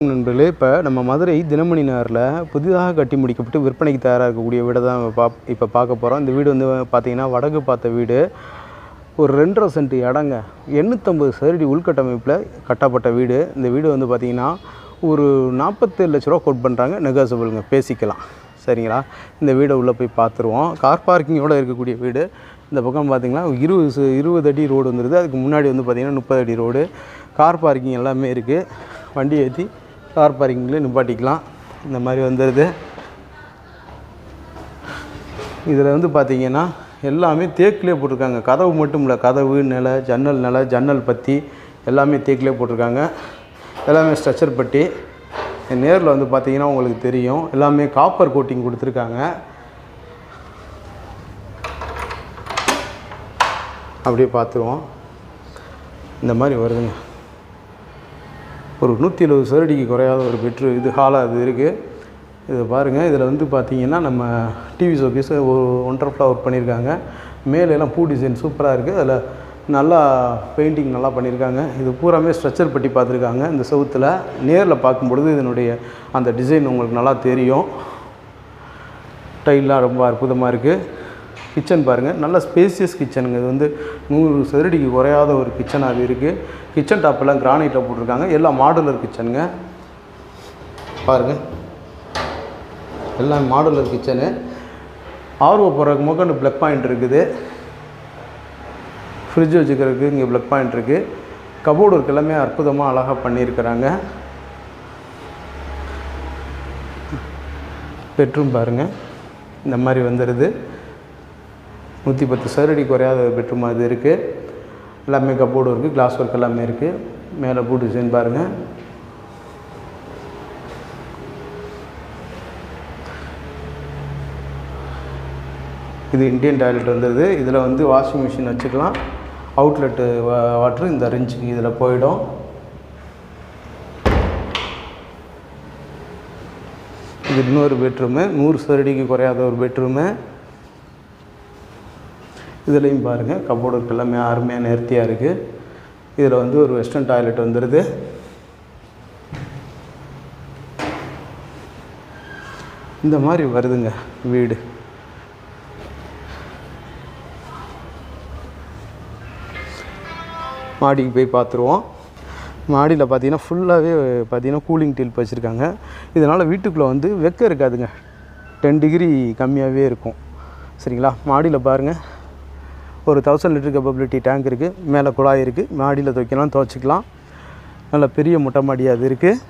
நண்பர்களே இப்போ நம்ம மதுரை தினமணி நகரில் புதிதாக கட்டி முடிக்கப்பட்டு விற்பனைக்கு தயாராக இருக்கக்கூடிய வீடை தான் பா இப்போ பார்க்க போகிறோம் இந்த வீடு வந்து பார்த்தீங்கன்னா வடக்கு பார்த்த வீடு. ஒரு ரெண்டரை சென்ட் இடங்க எண்ணூற்றம்பது சதுரடி உள்கட்டமைப்பில் கட்டப்பட்ட வீடு. இந்த வீடு வந்து பார்த்திங்கன்னா ஒரு நாற்பத்தேழு லட்ச ரூபா கோட் பண்ணுறாங்க நெகோசபிளுங்க பேசிக்கலாம். சரிங்களா? இந்த வீடை உள்ளே போய் பார்த்துருவோம் கார் பார்க்கிங்கோடு இருக்கக்கூடிய வீடு. இந்த பக்கம் பார்த்திங்கன்னா இருபது சு- இருபது அடி ரோடு வந்துடுது அதுக்கு முன்னாடி வந்து பார்த்திங்கன்னா முப்பது அடி ரோடு. கார் பார்க்கிங் எல்லாமே இருக்குது வண்டி ஏற்றி கார் பார்க்கிங்கில் நிப்பாட்டிக்கலாம். இந்த மாதிரி வந்துடுது இதில் வந்து பார்த்திங்கன்னா எல்லாமே தேக்கிலே போட்டிருக்காங்க. கதவு மட்டும் இல்லை. கதவு நிலை ஜன்னல் நிலை ஜன்னல் பத்தி எல்லாமே தேக்கிலே போட்டிருக்காங்க. எல்லாமே ஸ்ட்ரக்சர் பட்டி. நேரில் வந்து பார்த்திங்கன்னா உங்களுக்கு தெரியும். எல்லாமே காப்பர் கோட்டிங் கொடுத்துருக்காங்க. அப்படியே பார்த்துருவோம். இந்த மாதிரி வருதுங்க. ஒரு நூற்றி எழுபது சதுரடிக்கு குறையாத ஒரு பெட்ரு. இது ஹாலாக இது இருக்குது இதை பாருங்கள் இதில் வந்து பார்த்தீங்கன்னா நம்ம டிவி ஷோகேஸ் ஒரு ஒன்றரை ஃபுல்லாக ஒர்க் பண்ணியிருக்காங்க. மேலே எல்லாம் பூ டிசைன் சூப்பராக இருக்குது அதில் நல்லா பெயிண்டிங் நல்லா பண்ணியிருக்காங்க. இது பூராமே ஸ்ட்ரக்சர் பட்டி பார்த்துருக்காங்க. இந்த செவுத்தில் நேரில் பார்க்கும்பொழுது இதனுடைய அந்த டிசைன் உங்களுக்கு நல்லா தெரியும். டைல்லாம் ரொம்ப அற்புதமாக இருக்குது கிச்சன் பாருங்கள் நல்ல ஸ்பேசியஸ் கிச்சனுங்க இது வந்து நூறு சதுரடிக்கு குறையாத ஒரு கிச்சனாக இருக்குது கிச்சன் டாப்பெல்லாம் கிரானைட்டில் போட்டிருக்காங்க. எல்லாம் மாடுலர் கிச்சனுங்க பாருங்கள் எல்லாம் மாடுலர் கிச்சனு ஆர்வ போகிறதுக்கு மொக்கண்டு ப்ளக் பாயிண்ட் இருக்குது. ஃப்ரிட்ஜ் வச்சுக்கிறதுக்கு இங்கே ப்ளக் பாயிண்ட் இருக்குது கபோர்டு ஒர்க் எல்லாமே அற்புதமாக அழகாக பண்ணியிருக்கிறாங்க. பெட்ரூம் பாருங்கள் இந்த மாதிரி வந்துடுது நூற்றி பத்து சதுரடி குறையாத பெட்ரூம் அது இருக்குது எல்லாமே கப்போர்டு இருக்குது கிளாஸ் ஒர்க் எல்லாமே இருக்குது மேலே பூ டிசைன் பாருங்கள் இது இந்தியன் டாய்லெட் வந்தது இதில் வந்து வாஷிங் மிஷின் வச்சுக்கலாம். அவுட்லெட்டு வாட்ரு இந்த ரெஞ்சுக்கு இதில் போயிடும். இது இன்னொரு பெட்ரூமு நூறு சதுரடிக்கு குறையாத ஒரு பெட்ரூமு இதுலேயும் பாருங்கள் கபோர்டு ஒர்க் எல்லாமே அருமையாக நேர்த்தியாக இருக்குது இதில் வந்து ஒரு வெஸ்டர்ன் டாய்லெட் வந்துடுது இந்த மாதிரி வருதுங்க வீடு. மாடிக்கு போய் பார்த்துருவோம் மாடியில் பார்த்தீங்கன்னா ஃபுல்லாகவே பார்த்தீங்கன்னா கூலிங் டில்ப் வச்சுருக்காங்க. இதனால் வீட்டுக்குள்ளே வந்து வெக்க இருக்காதுங்க. டென் டிகிரி கம்மியாகவே இருக்கும். சரிங்களா? மாடியில் பாருங்கள் ஒரு தௌசண்ட் லிட்டர் கெப்பபிலிட்டி டேங்க் இருக்குது மேலே குழாய் இருக்குது மாடியில் துவைக்கலாம் துவைச்சிக்கலாம். நல்ல பெரிய மொட்டை மாடி அது இருக்குது